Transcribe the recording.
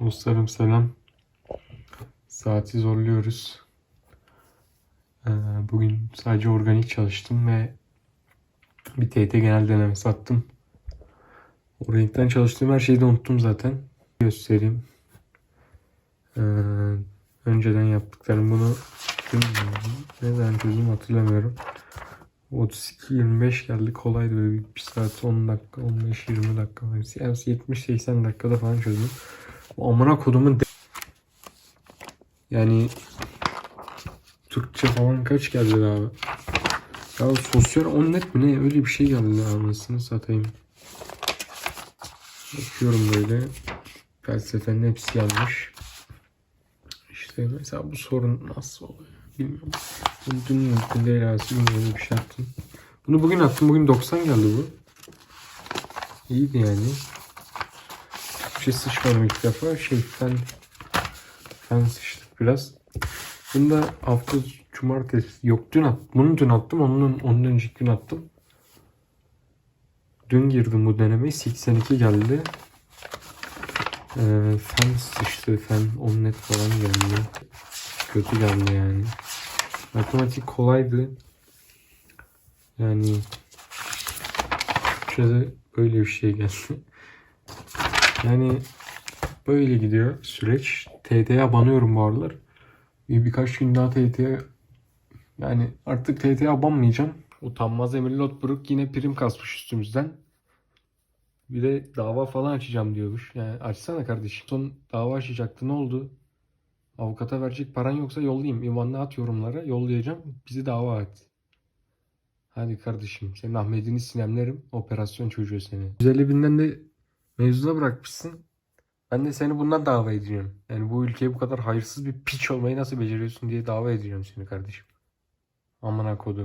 Dostlarım selam. Saati zorluyoruz. Ee, bugün sadece organik çalıştım ve bir TYT genel denemesi attım. Organikten çalıştığım her şeyi de unuttum zaten. Göstereyim. Ee, önceden yaptıklarım bunu neden çözdüm hatırlamıyorum. 32-25 geldi kolaydı böyle bir, saat 10 dakika 15-20 dakika yani 70-80 dakikada falan çözdüm. Amına kodumun de- yani Türkçe falan kaç geldi abi? Ya sosyal onnet mi ne öyle bir şey geldi anasını satayım. Bakıyorum böyle felsefenin hepsi yanlış. İşte mesela bu sorun nasıl oluyor bilmiyorum. Bunu dün mümkün değil böyle bir şey yaptım. Bunu bugün attım. Bugün 90 geldi bu. İyiydi yani. Şey sıçmadım ilk defa. Şey fen, fen sıçtık biraz. Bunu da hafta cumartesi yok dün attım. Bunu dün attım. Onun, onun önceki gün attım. Dün girdim bu denemeye. 82 geldi. Ee, fen sıçtı. Fen omlet falan geldi. Kötü geldi yani. Matematik kolaydı. Yani Türkçe'de böyle bir şey geldi. Yani böyle gidiyor süreç. TT'ye abanıyorum bu aralar. Bir birkaç gün daha TT'ye yani artık TT'ye abanmayacağım. Utanmaz Emir Lotbrook yine prim kasmış üstümüzden. Bir de dava falan açacağım diyormuş. Yani açsana kardeşim. Son dava açacaktı ne oldu? Avukata verecek paran yoksa yollayayım. İvan'la at yorumlara. Yollayacağım. Bizi dava et. Hadi kardeşim. Senin Ahmet'ini sinemlerim. Operasyon çocuğu seni. 150 binden de mevzuna bırakmışsın. Ben de seni bundan dava edeceğim. Yani bu ülkeye bu kadar hayırsız bir piç olmayı nasıl beceriyorsun diye dava edeceğim seni kardeşim. Amına kodum.